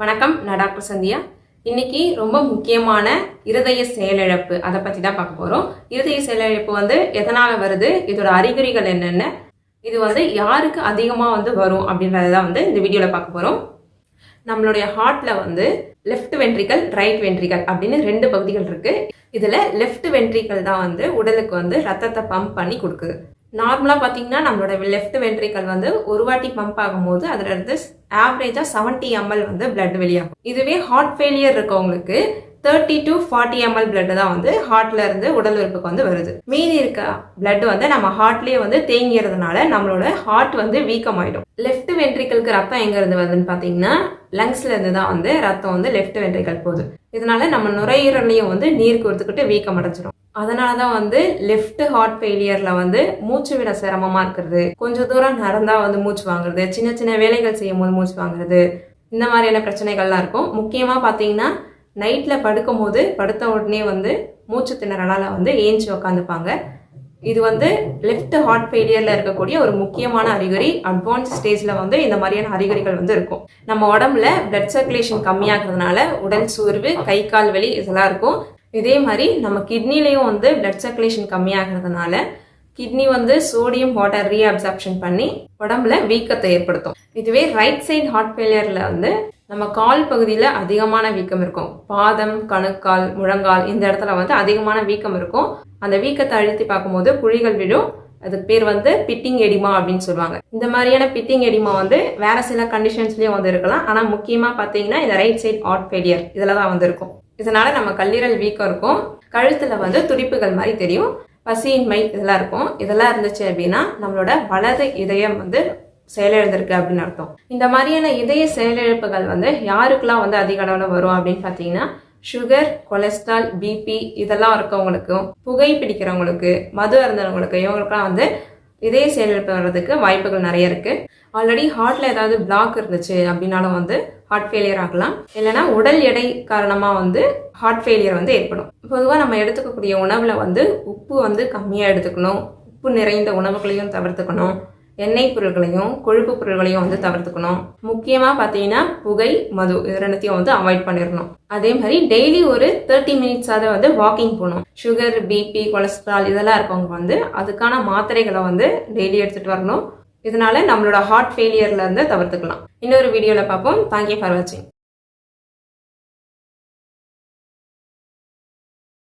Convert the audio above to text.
வணக்கம் டாக்டர் சந்தியா. இன்னைக்கு ரொம்ப முக்கியமான இருதய செயலிழப்பு அதை பத்தி தான் பார்க்க போறோம். இருதய செயலிழப்பு வந்து எதனால வருது? இதோட அறிகுறிகள் என்னென்ன? இது வந்து யாருக்கு அதிகமாக வந்து வரும் அப்படின்றத தான் வந்து இந்த வீடியோவில் பார்க்க போறோம். நம்மளுடைய ஹார்ட்ல வந்து லெஃப்ட் வென்ட்ரிக்கல் ரைட் வென்ட்ரிக்கல் அப்படின்னு ரெண்டு பகுதிகள் இருக்கு. இதுல லெஃப்ட் வென்ட்ரிக்கல் தான் வந்து உடலுக்கு வந்து ரத்தத்தை பம்ப் பண்ணி கொடுக்குது. நார்மலாக பார்த்தீங்கன்னா நம்மளோட லெஃப்ட் வென்ட்ரிக்கல் வந்து ஒரு வாட்டி பம்ப் ஆகும்போது அதில் இருந்து ஆவரேஜாக செவன்ட்டி எம்எல் வந்து பிளட் வெளியாகும். இதுவே ஹார்ட் ஃபெயிலியர் இருக்கவங்களுக்கு thirty to forty ml blood தான் வந்து ஹார்ட்ல இருந்து உடல் உறுப்புக்கு வந்து வருது. மீதி இருக்க பிளட் வந்து நம்ம ஹார்ட்லயே வந்து தேங்கிறதுனால நம்மளோட ஹார்ட் வந்து வீக்கமாயிடும். லெஃப்ட் வென்ட்ரிக்கலுக்கு ரத்தம் எங்க இருந்து வருதுன்னு பார்த்தீங்கன்னா லங்ஸ்ல இருந்து தான் வந்து ரத்தம் வந்து லெஃப்ட் வென்ட்ரிக்கல் போகுது. இதனால நம்ம நுரையீரலையும் வந்து நீர் கொடுத்துக்கிட்டு வீக்கம் அடைச்சிடும் அதனால தான் வந்து லெஃப்ட் ஹார்ட் ஃபெயிலியரில் வந்து மூச்சு விட சிரமமாக இருக்கிறது. கொஞ்சம் தூரம் நடந்தால் வந்து மூச்சு வாங்குறது. சின்ன சின்ன வேலைகள் செய்யும் போது மூச்சு வாங்குறது. இந்த மாதிரியான பிரச்சனைகள்லாம் இருக்கும். முக்கியமாக பார்த்தீங்கன்னா நைட்டில் படுக்கும் போது படுத்த உடனே வந்து மூச்சு திணறலால் வந்து ஏஞ்சி உக்காந்துப்பாங்க. இது வந்து லெஃப்ட் ஹார்ட் ஃபெயிலியரில் இருக்கக்கூடிய ஒரு முக்கியமான அறிகுறி. அட்வான்ஸ் ஸ்டேஜில் வந்து இந்த மாதிரியான அறிகுறிகள் வந்து இருக்கும். நம்ம உடம்புல பிளட் சர்க்குலேஷன் கம்மியாகிறதுனால உடல் சோர்வு கை கால் வலி இதெல்லாம் இருக்கும். இதே மாதிரி நம்ம கிட்னிலையும் வந்து பிளட் சர்க்குலேஷன் கம்மியாகிறதுனால கிட்னி வந்து சோடியம் வாட்டர் ரீஅப்சார்ப்ஷன் பண்ணி உடம்புல வீக்கத்தை ஏற்படுத்தும். இதுவே ரைட் சைடு ஹார்ட் ஃபெயிலியரில் வந்து நம்ம கால் பகுதியில் அதிகமான வீக்கம் இருக்கும். பாதம் கணுக்கால் முழங்கால் இந்த இடத்துல வந்து அதிகமான வீக்கம் இருக்கும். அந்த வீக்கத்தை அழுத்தி பார்க்கும்போது குழிகள் விழும். அதுக்கு பேர் வந்து பிட்டிங் எடிமா அப்படின்னு சொல்லுவாங்க. இந்த மாதிரியான பிட்டிங் எடிமா வந்து வேற சில கண்டிஷன்ஸ்லயும் வந்து இருக்கலாம். ஆனா முக்கியமா பாத்தீங்கன்னா இந்த ரைட் சைடு ஹார்ட் ஃபெயிலியர் இதில் தான் வந்து இருக்கும். இதனால நம்ம கல்லீரல் வீக்கம் இருக்கும். கழுத்துல வந்து துடிப்புகள் மாதிரி தெரியும். பசியின்மை இதெல்லாம் இருக்கும். இதெல்லாம் இருந்துச்சு அப்படின்னா நம்மளோட வலது இதயம் வந்து செயலிழந்திருக்கு அப்படின்னு அர்த்தம். இந்த மாதிரியான இதய செயலிழப்புகள் வந்து யாருக்கெல்லாம் வந்து அதிக அளவில் வரும் அப்படின்னு பார்த்தீங்கன்னா சுகர் கொலஸ்ட்ரால் பிபி இதெல்லாம் இருக்கவங்களுக்கும் புகை பிடிக்கிறவங்களுக்கு மது அருந்தவங்களுக்கு இவங்களுக்குலாம் வந்து இதய செயலிழப்பு வர்றதுக்கு வாய்ப்புகள் நிறைய இருக்கு. ஆல்ரெடி ஹார்ட்ல ஏதாவது பிளாக் இருந்துச்சு அப்படின்னாலும் வந்து ஹார்ட் ஃபெயிலியர் ஆகலாம். இல்லைன்னா உடல் எடை காரணமாக வந்து ஹார்ட் ஃபெயிலியர் வந்து ஏற்படும். பொதுவாக நம்ம எடுத்துக்கக்கூடிய உணவில் வந்து உப்பு வந்து கம்மியாக எடுத்துக்கணும். உப்பு நிறைந்த உணவுகளையும் தவிர்த்துக்கணும். எண்ணெய் பொருட்களையும் கொழுப்பு பொருட்களையும் வந்து தவிர்த்துக்கணும். முக்கியமாக பார்த்தீங்கன்னா புகை மது இது ரெண்டுத்தையும் வந்து அவாய்ட் பண்ணிடணும். அதே மாதிரி டெய்லி ஒரு தேர்ட்டி மினிட்ஸாவது வந்து வாக்கிங் போகணும். சுகர் பிபி கொலஸ்ட்ரால் இதெல்லாம் இருக்கவங்க வந்து அதுக்கான மாத்திரைகளை வந்து டெய்லி எடுத்துகிட்டு வரணும். இதனால நம்மளோட ஹார்ட் ஃபெயிலியர்ல இருந்து தவிர்த்துக்கலாம். இன்னொரு வீடியோவில் பார்ப்போம். தேங்க்யூ ஃபார் வாட்சிங்